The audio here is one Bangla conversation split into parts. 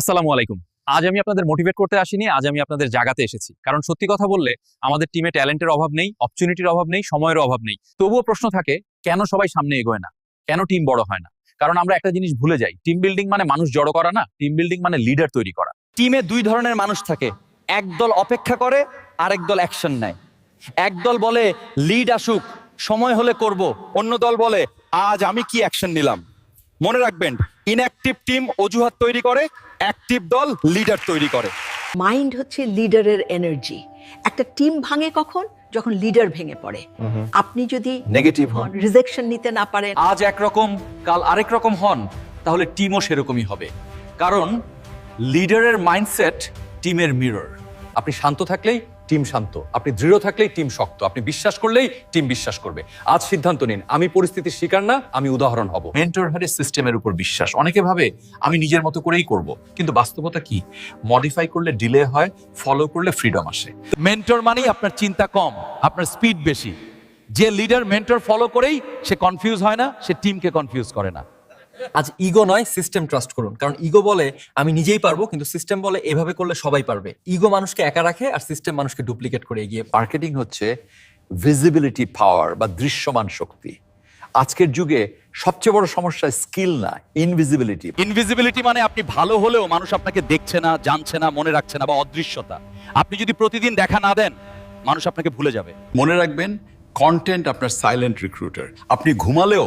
আসসালামু আলাইকুম। আজ আমি আপনাদের মোটিভেট করতে আসিনি, আজ আমি আপনাদের জাগাতে এসেছি। কারণ সত্যি কথা বললে, আমাদের টিমে ট্যালেন্টের অভাব নেই অপরচুনিটির অভাব নেই, সময়ের অভাব নেই। তবুও প্রশ্ন থাকে, কেন সবাই সামনে এগোয় না? কেন টিম বড় হয় না? কারণ আমরা একটা জিনিস ভুলে যাই টিম বিল্ডিং মানে মানুষ জড়ো করা না টিম বিল্ডিং মানে লিডার তৈরি করা। টিমে দুই ধরনের মানুষ থাকে একদল অপেক্ষা করে, আরেক দল অ্যাকশন নেয়। একদল বলে লিড আসুক, সময় হলে করব। অন্য দল বলে, আজ আমি কি অ্যাকশন নিলাম? মনে রাখবেন ইনঅ্যাক্টিভ টিম অজুহাত তৈরি করে অ্যাক্টিভ দল লিডার তৈরি করে। মাইন্ড হচ্ছে লিডারের এনার্জি একটা টিম ভাঙে কখন? যখন লিডার ভেঙে পড়ে। আপনি যদি নেগেটিভ হন। রিজেকশন নিতে না পারেন। আজ একরকম কাল আরেক রকম হন তাহলে টিমও সেরকমই হবে। কারণ লিডারের মাইন্ডসেট টিমের মিরর আপনি শান্ত থাকলেই টিম শান্ত। আপনি দৃঢ় থাকলেই টিম শক্ত। আপনি বিশ্বাস করলেই টিম বিশ্বাস করবে। আজ সিদ্ধান্ত নিন আমি পরিস্থিতির শিকার না আমি উদাহরণ হব। মেন্টর হারে সিস্টেমের উপর বিশ্বাস। অনেকে ভাবে আমি নিজের মতো করেই করব। কিন্তু বাস্তবতা কি? মডিফাই করলে ডিলে হয় ফলো করলে ফ্রিডম আসে। মেন্টর মানেই আপনার চিন্তা কম আপনার স্পিড বেশি। যে লিডার মেন্টর ফলো করেই সে কনফিউজ হয় না সে টিমকে কনফিউজ করে না। আজ ইগো নয় সিস্টেম ট্রাস্ট করুন। কারণ ইগো বলে আমি নিজেই পারব কিন্তু সিস্টেম বলে এভাবে করলে সবাই পারবে। ইগো মানুষকে একা রাখে আর সিস্টেম মানুষকে ডুপ্লিকেট করে এগিয়ে মার্কেটিং হচ্ছে ভিজিবিলিটি পাওয়ার বা দৃশ্যমান শক্তি। আজকের যুগে সবচেয়ে বড় সমস্যা স্কিল না ইনভিজিবিলিটি ইনভিজিবিলিটি মানে আপনি ভালো হলেও মানুষ আপনাকে দেখছে না জানছে না মনে রাখছে না বা অদৃশ্যতা। আপনি যদি প্রতিদিন দেখা না দেন মানুষ আপনাকে ভুলে যাবে। মনে রাখবেন কন্টেন্ট আপনার সাইলেন্ট রিক্রুটার আপনি ঘুমালেও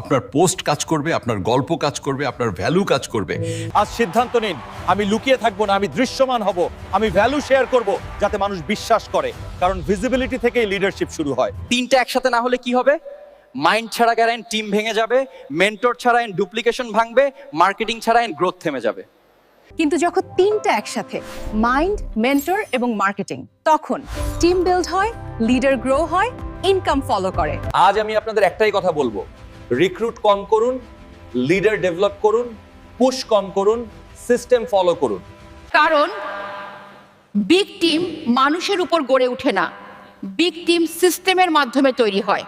আপনার পোস্ট কাজ করবে আপনার গল্প কাজ করবে আপনার ভ্যালু কাজ করবে। আজ সিদ্ধান্ত নিন আমি লুকিয়ে থাকব না আমি দৃশ্যমান হব আমি ভ্যালু শেয়ার করব যাতে মানুষ বিশ্বাস করে কারণ ভিজিবিলিটি থেকেই লিডারশিপ শুরু হয়। তিনটা একসাথে না হলে কি হবে? মাইন্ড ছাড়া গ্যারেন টিম ভেঙে যাবে মেন্টর ছাড়া ডুপ্লিকেশন ভাঙবে মার্কেটিং ছাড়া গ্রোথ থেমে যাবে। কিন্তু যখন তিনটা একসাথে মাইন্ড মেন্টর এবং মার্কেটিং তখন টিম বিল্ড হয় লিডার গ্রো হয় ইনকাম ফলো করে। আজ আমি আপনাদের একটাই কথা বলব রিক্রুট কম করুন লিডার ডেভেলপ করুন পুশ কম করুন সিস্টেম ফলো করুন। কারণ বিগ টিম মানুষের উপর গড়ে ওঠে না। বিগ টিম সিস্টেমের মাধ্যমে তৈরি হয়।